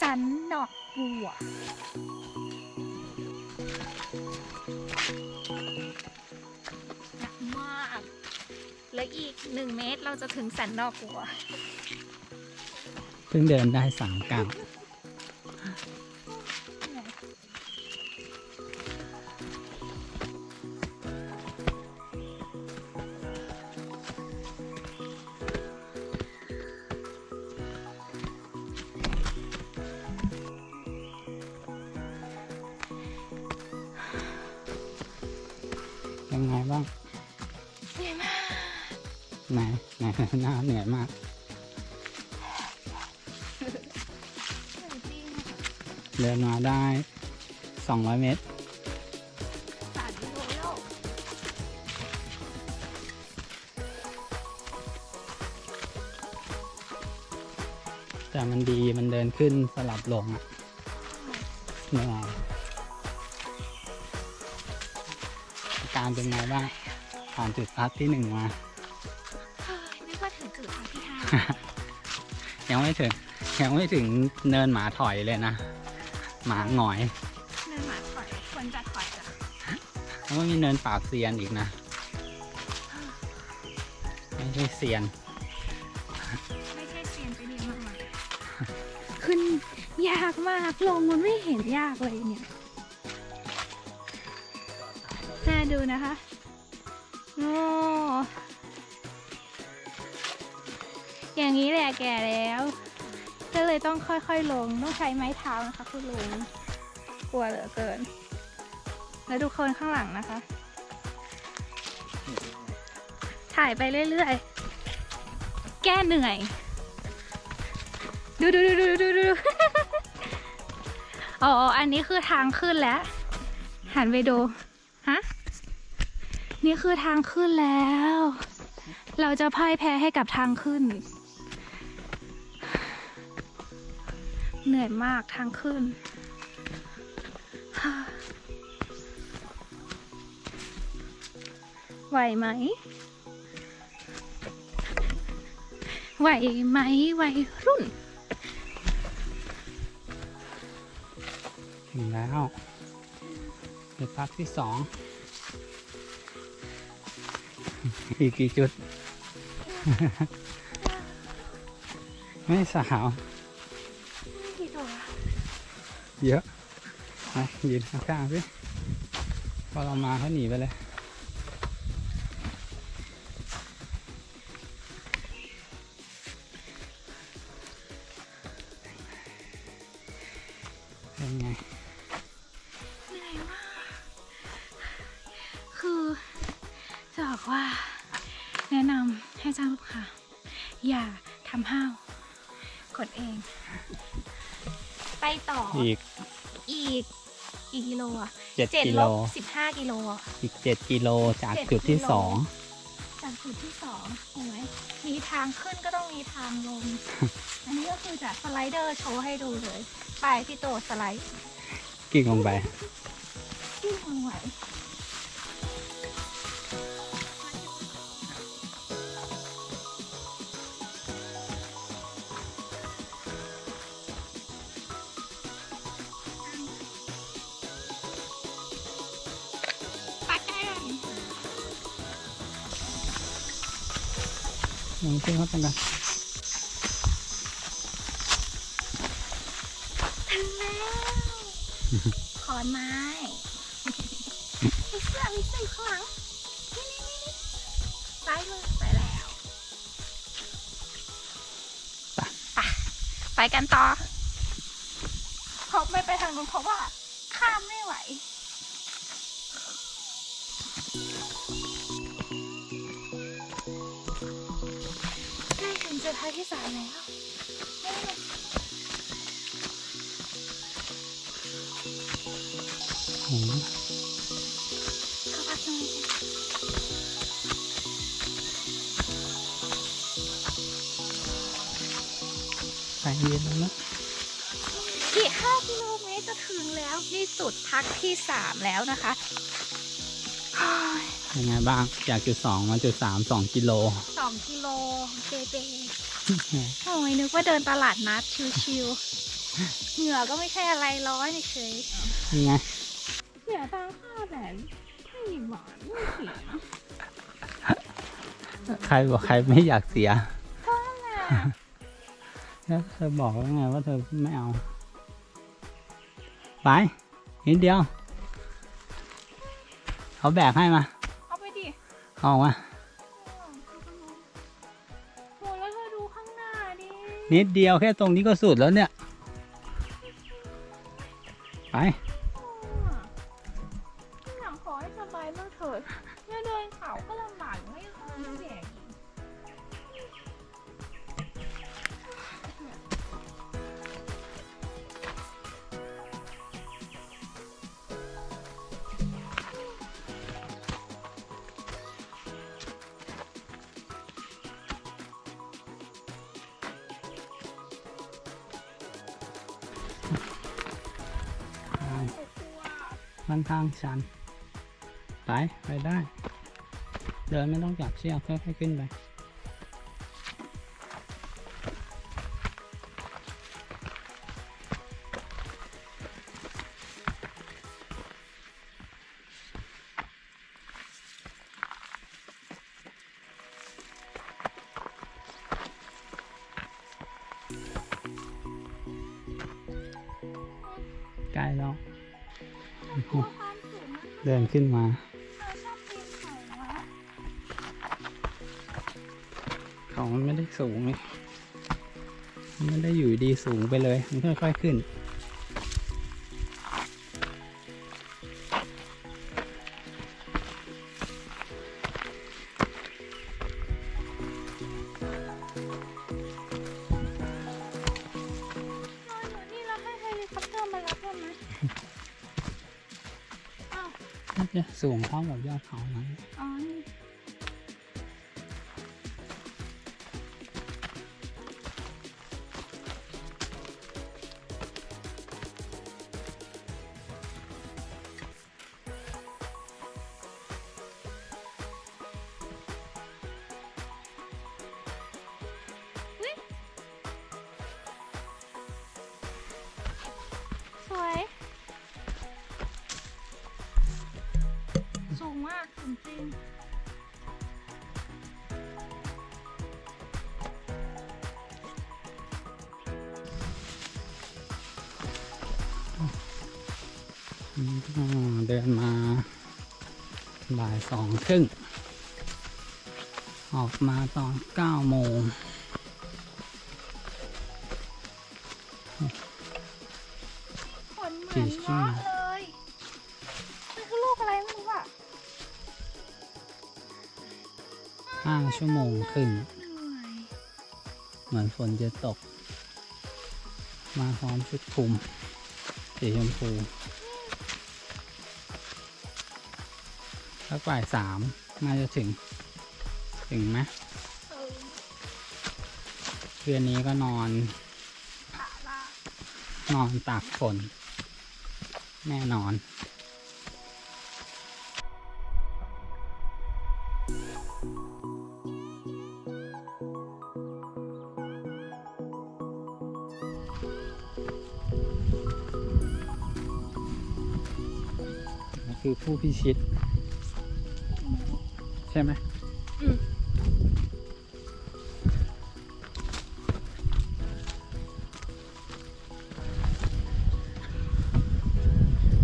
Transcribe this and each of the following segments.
สันดอกบัว หนักมากเหลืออีกหนึ่งเมตรเราจะถึงสันดอกบัว เพิ่งเดินได้สามก้าว หนไหนหน้าเหนื่อยมากเหนื่อยจริงเดินมาได้ 200 เมตร สามกิโลแล้วแต่มันดีมันเดินขึ้นสลับลงอะเหนื่อยอาการเป็นไงบ้างผ่านจุดพักที่หนึ่งมา ยังไม่ถึง ยังไม่ถึงเนินหมาถอยเลยนะ หมาหงอยเนินหมาถอยควรจะถอยจ้ะแล้วก็มีเนินปากเซียนอีกนะ ไม่ใช่เซียน ไม่ใช่เซียนไปเรียนมาใหม่ขึ้นยากมากลงมันไม่เห็นยากเลยเนี่ยน่าดูนะคะโอ้ อย่างนี้แหละแก่แล้ว ก็เลยต้องค่อยๆลงต้องใช้ไม้เท้านะคะคุณลุงกลัวเหลือเกิน แล้วดูคนข้างหลังนะคะ ถ่ายไปเรื่อยๆ แก้เหนื่อย ดูดูดูดูดูดูอ๋อ อันนี้คือทางขึ้นแล้ว หันไปดู ฮะ นี่คือทางขึ้นแล้ว เราจะพ่ายแพ้ให้กับทางขึ้น เหนื่อยมากทางขึ้น ไหวไหม ไหวไหมวัยรุ่น ถึงแล้วจุดพักที่สอง อีกกี่จุด ไม่สาว เยอะยืนข้างๆสิพอเรามาเขาหนีไปเลย ดเจ็ดกิลโลบสิบห้ากิโลอะอีกเจ็ดกิโลจากเจ็ดจุดที่ กิโลสองจากจุดที่สองเห็นไหมมีทางขึ้นก็ต้องมีทางลง อันนี้ก็คือจะสไลเดอร์โชว์ให้ดูเลย ไปพี่โตสไลด์กิ่งลงไปที่ทางไหว ขึ้นเขาเป็นกันถึงแล้วขอนไม้มีเสื้อมีเสื้อข้างหลัง นี่นี่นี่นี่ซ้ายไปแล้วไปไปกันต่อเขาไม่ไปทางนู้นเพราะว่าข้ามไม่ไหว ท้ายที่สามแล้วโอ้โหเข้าพักตรงนี้ไปเย็นแล้วนะอีก5กิโลเมตรจะถึงแล้วนี่จุดพักที่3แล้วนะคะเฮ้ยยังไงบ้างจากจุดสองมาจุดสามสองกิโลสองกิโลเบเบ โอ้ยนึกว่าเดินตลาดนัดชิวเหงื่อก็ไม่ใช่อะไรร้อนเฉยยังไงเสียตังค่าแต่ไม่หวานไม่เสียใครบอกใครไม่อยากเสียก็แหละแล้วเธอบอกแล้วไงว่าเธอไม่เอา ไปนิดเดียว เขาแบกให้มา เอาไปดิ เอาออกมา นิดเดียวแค่ตรงนี้ก็สุดแล้วเนี่ย ไป ค่อนข้างชัน ไป ไปได้ เดินไม่ต้องจับเชือกค่อยๆขึ้นไปใกล้แล้ว เดินขึ้นมาเขาอะเขามันไม่ได้สูงไงมันไม่ได้อยู่ดีสูงไปเลย มันค่อยๆขึ้น น่ยสูงเท่ากับยอดเขานั้น อ๋อ มากสูงจริงอืมก็เดินมาบ่ายสองครึ่ง ออกมาตอนเก้าโมงผลเหมือนเงาะเลย ชั่วโมงครึ่ง เหมือนฝนจะตก มาพร้อมชุดคลุมสีชมพูสักบ่ายสามน่าจะถึง ถึงไหมเคืนนี้ก็นอน นอนตากฝน แน่นอน พิชิต ใช่ไหมอืม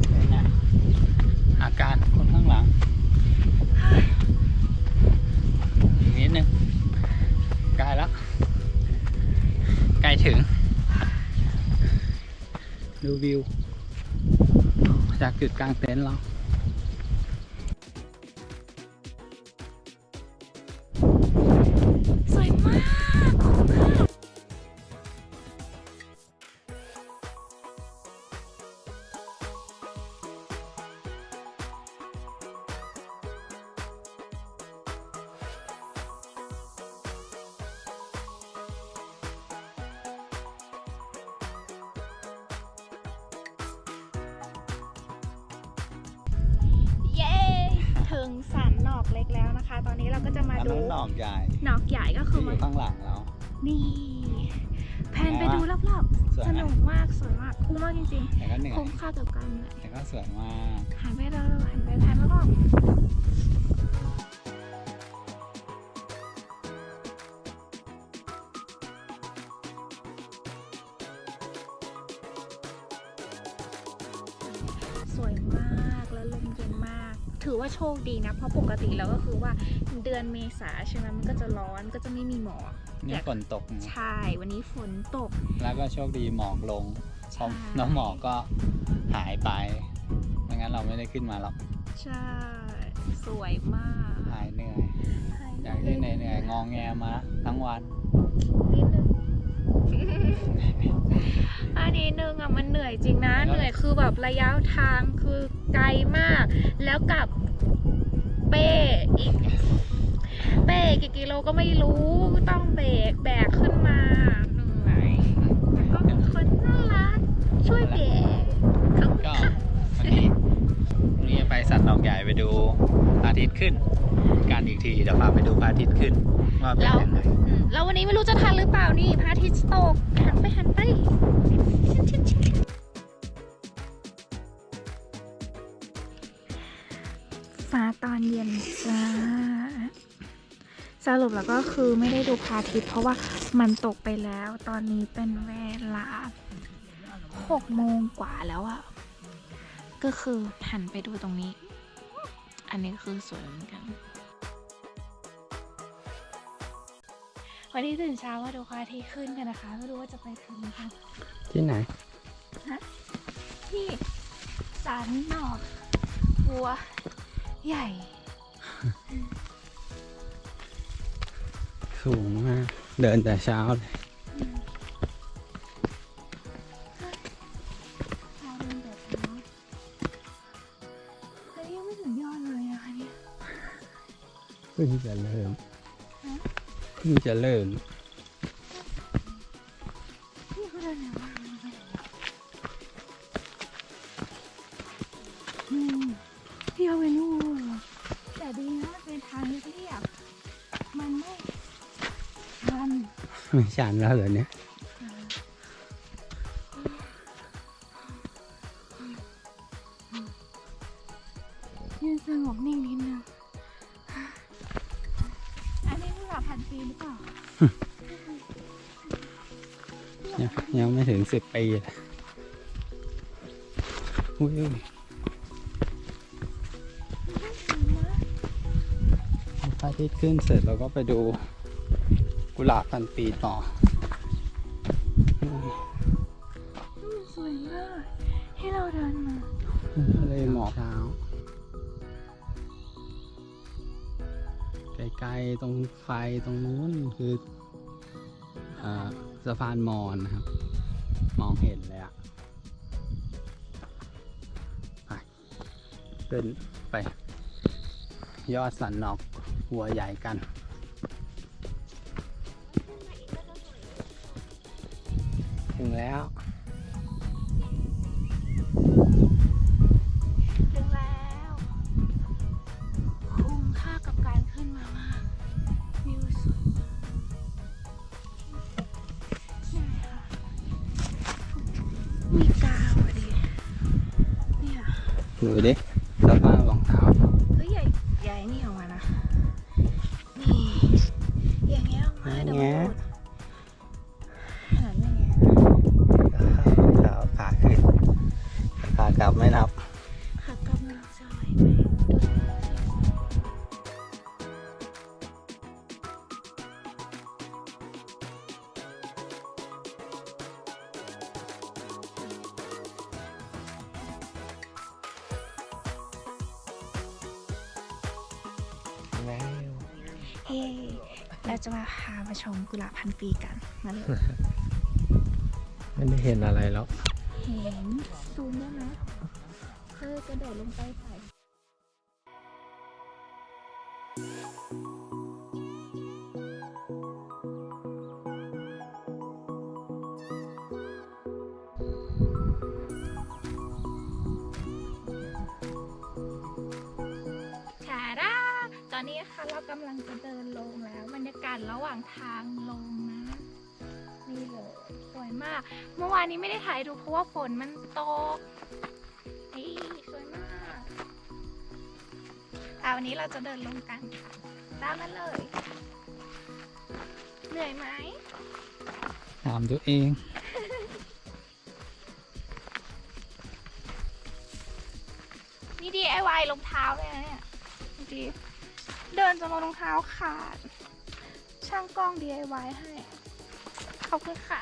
เป็นไงอาการคนข้างหลัง อีกนิดนึงใกล้แล้วใกล้ถึง ดูวิว จากจุดกลางเต็นท์เรา อกเล็กแล้วนะคะ ตอนนี้เราก็จะมาอันดูนั้นดอกใหญ่หนอกใหญ่ก็คือที่อมันยู่ข้างหลังเรานี่ แพนไปไงวะดูรอบๆสวยสไหมนุกมากสวยมากคุ้มมากจริงแต่ก็เหนื่ๆอยคุ้มค่ากับการเหนื่อยแต่ก็สวยมากหันไปเราหันไปถ่ายแล้วก็ ถือว่าโชคดีนะ เพราะปกติแล้วก็คือว่าเดือนเมษาใช่ไหมมันก็จะร้อนก็จะไม่มีหมอกนี่ฝนตกนะใช่ วันนี้ฝนตก แล้วก็โชคดีหมอกลงพอใช่น้องหมอกก็หายไปไม่งั้นเราไม่ได้ขึ้นมาหรอก ใช่ สวยมาก หายเหนื่อยจากที่เหนื่อยๆงองแงมาทั้งวัน นิดนึงอันนี้นึงอะมันเหนื่อยจริงนะ เหนื่อยคือแบบระยะทางคือไกลมาก แล้วกลับเป้อีก เป้กี่กิโลก็ไม่รู้ต้องเบรกแบกขึ้นมาเหนื่อยแล้วก็มีคนน่ารักช่วยเบรกขอบคุณ ก็ ค่ะ วันนี้วัน นี้ไปสัตว์หนองใหญ่ไปดูพระอาทิตย์ขึ้น กันอีกทีเดี๋ยวพาไปดูพระอาทิตย์ขึ้นว่าเป็นยังไงอืมแล้ววันนี้ไม่รู้จะทันหรือเปล่านี่พระอาทิตย์ตกหันไปหันไปชิดชิดชิดฟ้าตอนเย็นจ้าสรุปแล้วก็คือไม่ได้ดูพระอาทิตย์เพราะว่ามันตกไปแล้วตอนนี้เป็นเวลาหกโมงกว่าแล้วอะก็คือหันไปดูตรงนี้ อันนี้คือสวยเหมือนกัน วันนี้ตื่นเช้ามาดูพระอาทิตย์ขึ้นกันนะคะ ไม่รู้ว่าจะไปถึงไหมคะที่ไหนที่สันนอกบัว ใหญ่ สูงมาก เดินแต่เช้าเลย พิ่งจะเริ่มฮะเพิ่งจะเริ่มนี่เขาเดินไหนวะอืมพี่เอาไปนู่นแต่ดีนะเป็นทางเรียบๆมันไม่ชันไม่ชันแล้วเหรอเนี่ยยื อุ้ยพระอาทิตย์ขึ้นเสร็จเราก็ไปดูกุหลาบพันปีต่ออุ้ยมันสวยมากให้เราเดินมาทะเลหมอกเช้าไกลๆตรงไฟตรงนู้นคืออ่าสะพานมอญนะครับ มองเห็นเลยอะไปขึ้นไป ยอดสันนอกหัวใหญ่กัน ดูดิสภาพรองเท้าเฮ้ยใหญ่ใหญ่นี่ออกมานะนี่อย่างเงี้ยออกมาเดี๋ยวแงะพูด ลาบพันปีกันมาเลยไม่ได้เห็นอะไรแล้ว เห็นซูมได้ไหมเธอกระโดดลงไปถ่ายำลังจะเดินลงแล้ว บรรยากาศระหว่างทางลงนะนี่เลยสวยมาก เมื่อวานนี้ไม่ได้ถ่ายดูเพราะว่าฝนมันตกนี่สวยมากค่ะวันนี้เราจะเดินลงกันค่ะตามมาเลย เหนื่อยไหมถามตัวเองนี่ DIY รองเท้าเลยนะเนี่ยดูดิ เดินจนรองเท้าขาด ช่างกล้อง DIY ให้ ขอบคุณค่ะ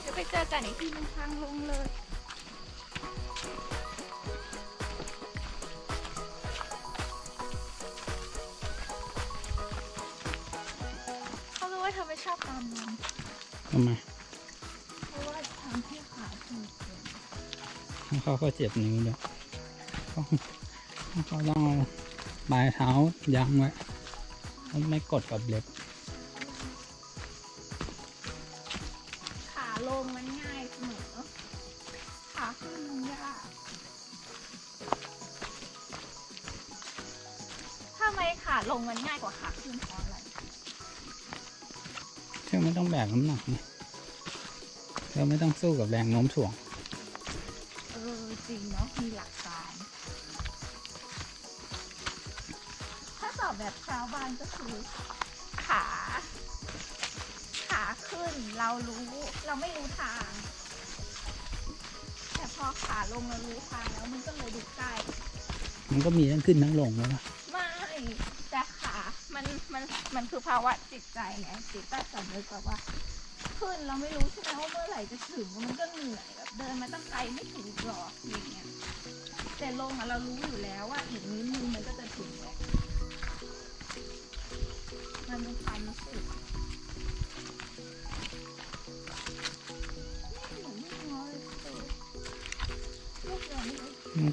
เดี๋ยวไปเจอกันอีกทีหนึงทางลงเลย เขารู้ว่าเธอไม่ชอบตามลมทำไมเพราะว่าทำให้ขาถูกเกินเขาก็เจ็บนิ้วด้วย เขาเขาต้องเอาปลายเท้ายั้งไว้เขาไม่กดกับเล็บ ขาลงมันง่ายเสมอขาขึ้นมันยากทำไมขาลงมันง่ายกว่าขาขึ้นเพราะอะไรเธอไม่ต้องแบกน้ำหนักไงเธอไม่ต้องสู้กับแรงโน้มถ่วง เออ จริงเนาะมีหลัก แบบชาวบ้านก็คือ ขา ขาขึ้นเรารู้เราไม่รู้ทาง แต่พอขาลงเรารู้ทางแล้วมันก็เลยดูใกล้มันก็มีทั้งขึ้นทั้งลงแล้วนะไม่แต่ขามันมันมันคือภาวะจิตใจไงจิตใต้สำนึกแบบว่า ขึ้นเราไม่รู้ใช่ไหมว่าเมื่อไหร่จะถึงมันก็เหนื่อยแบบเดินมาตั้งไกลไม่ถึงหรอกอย่างเงี้ยแต่ลงอะเรารู้อยู่แล้วว่าอีกนิดนึงมันก็จะถึงแหละ มันเป็นความรู้สึก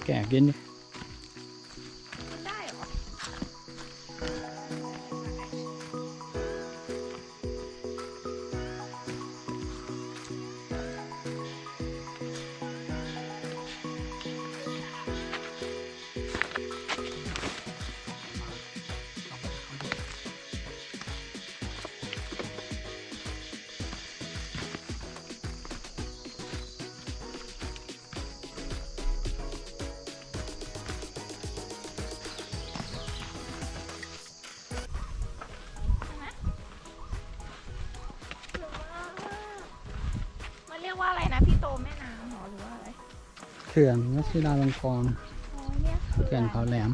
แกกินดิ ว่าอะไรนะพี่โตแม่น้ำเหรอหรือว่าอะไรเขื่อนวชิราลงกรณ์อ๋อเนี่ยคือเขื่อนเขาแหลม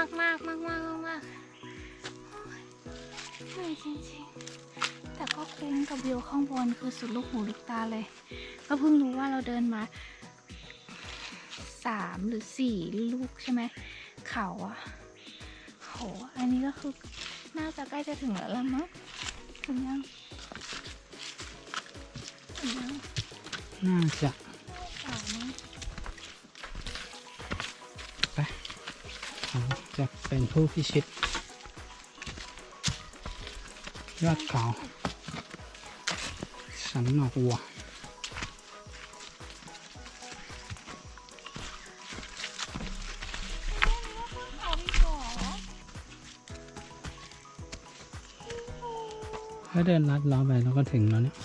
ากมากมากมากมากมากโอ้ยเหนื่อยจริงๆ แต่ก็คุ้มกับวิวข้างบนคือสุดลูกหูลูกตาเลย ก็เพิ่งรู้ว่าเราเดินมาสามหรือสี่ลูกใช่ไหม เขาอะโห อันนี้ก็คือน่าจะใกล้จะถึงแล้วละมั้งถึงยังถึงยังน่าจะ เป็นผู้พิชิต ยอดเขาสันนอกวัวถ้าเดินลัดล้อไปแล้วก็ถึงแล้วเนี่ย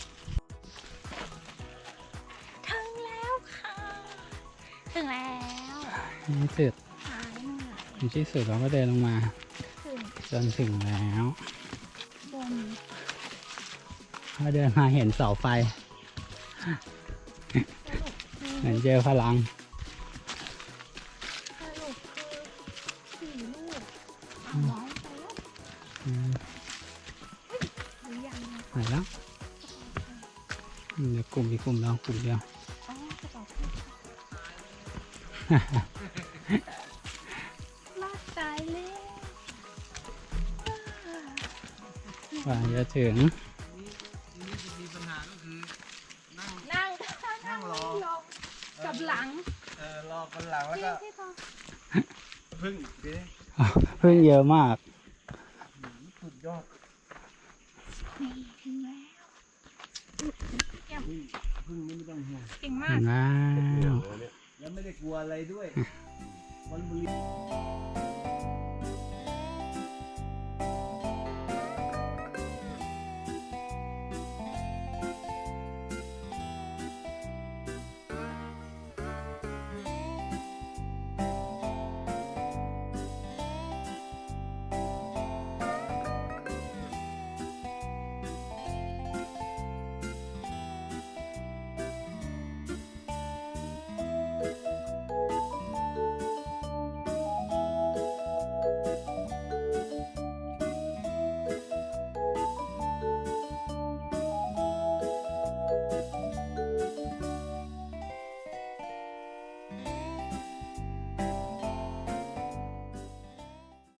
ถึงแล้วค่ะ ถึงแล้วนี่เสร็จ ในที่สุดเราก็เดินลงมา จนถึงแล้วบนเดินมาเห็นเสาไฟ เหมือนเจอพลังไหรือยังนแล้วมเดี๋ยวกลุ่มอีกกลุ่มเรากลุ่มเดียว กว่าจะถึง มีปัญหาก็คือนั่ง นั่งนั่งรอ ลงกับหลังเออรอคนหลังแล้วที่ก็ที่ตองพึ่งดิเพิ่งเยอะมาก